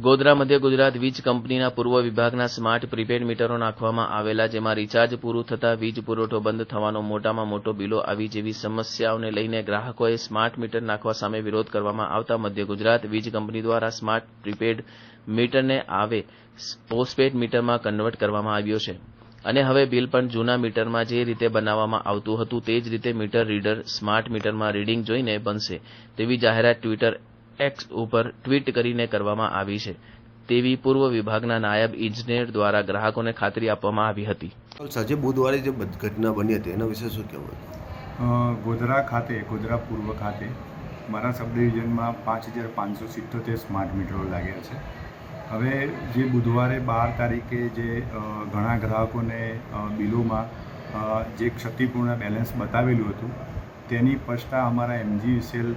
ગોધરા મધ્ય ગુજરાત વીજ કંપનીના પૂર્વ વિભાગના સ્માર્ટ પ્રીપેડ મીટરો નાખવામાં આવેલા જેમાં રિચાર્જ પૂરું થતાં વીજ પુરવઠો બંધ થવાનો મોટામાં મોટો બિલો આવી જેવી સમસ્યાઓને લઈને ગ્રાહકોએ સ્માર્ટ મીટર નાખવા સામે વિરોધ કરવામાં આવતા મધ્ય ગુજરાત વીજ કંપની દ્વારા સ્માર્ટ પ્રીપેડ મીટરને આવે પોસ્ટપેડ મીટરમાં કન્વર્ટ કરવામાં આવ્યો છે. અને હવે બિલ પણ જૂના મીટરમાં જે રીતે બનાવવામાં આવતું હતું તે જ રીતે મીટર રીડર સ્માર્ટ મીટરમાં રીડિંગ જોઈને બનશે તેવી જાહેરાત ટ્વિટર એક્સ ઉપર ટ્વીટ કરીને કરવામાં આવી છે. તેવી પૂર્વ વિભાગના નાયબ ઇજનેર દ્વારા ગ્રાહકોને ખાતરી આપવામાં આવી હતી. સાંજે બુધવારે જે ઘટના બની હતી એના વિશે શું કહેવું ગોધરા ખાતે ગોધરા પૂર્વ ખાતે મારા સબ ડિવિઝનમાં પાંચ હજાર પાંચસો સિત્તોતેર સ્માર્ટ મીટરો લાગ્યા છે. હવે જે બુધવારે બાર તારીખે જે ઘણા ગ્રાહકોને બિલોમાં જે ક્ષતિપૂર્ણ બેલેન્સ બતાવેલું હતું તેની સ્પષ્ટતા અમારા એમજીવીસીએલ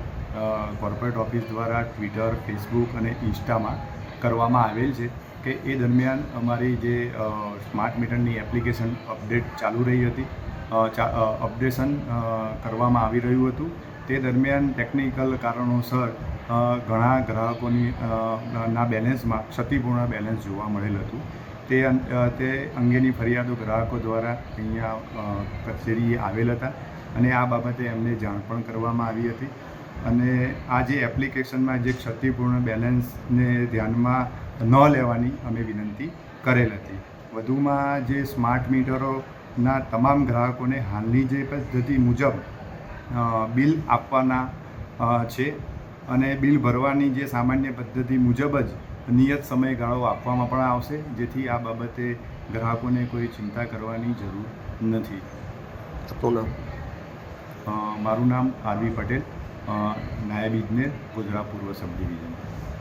કોર્પોરેટ ઓફિસ દ્વારા ટ્વિટર ફેસબુક અને ઇન્સ્ટામાં કરવામાં આવેલ છે કે એ દરમિયાન અમારી જે સ્માર્ટ મીટરની એપ્લિકેશન અપડેટ ચાલુ રહી હતી. અપડેશન કરવામાં આવી રહ્યું હતું. તે દરમિયાન ટેકનિકલ કારણોસર ઘણા ગ્રાહકોની ના બેલેન્સમાં ક્ષતિપૂર્ણ બેલેન્સ જોવા મળેલ હતું. તે તે અંગેની ફરિયાદો ગ્રાહકો દ્વારા અહીંયા કચેરીએ આવેલ હતા અને આ બાબતે એમને જાણ પણ કરવામાં આવી હતી. અને આ જે એપ્લિકેશનમાં જે ક્ષતિપૂર્ણ બેલેન્સને ધ્યાનમાં ન લેવાની અમે વિનંતી કરેલ હતી. વધુમાં જે સ્માર્ટ મીટરોના તમામ ગ્રાહકોને હાલની જે પદ્ધતિ મુજબ બિલ આપવાના છે અને બિલ ભરવાની જે સામાન્ય પદ્ધતિ મુજબ જ નિયત સમયગાળો આપવામાં પણ આવશે જેથી આ બાબતે ગ્રાહકોને કોઈ ચિંતા કરવાની જરૂર નથી. મારું નામ આરવી પટેલ. નાયબ ઇજનેર ગુજરાત પૂર્વ સબ ડિવિઝન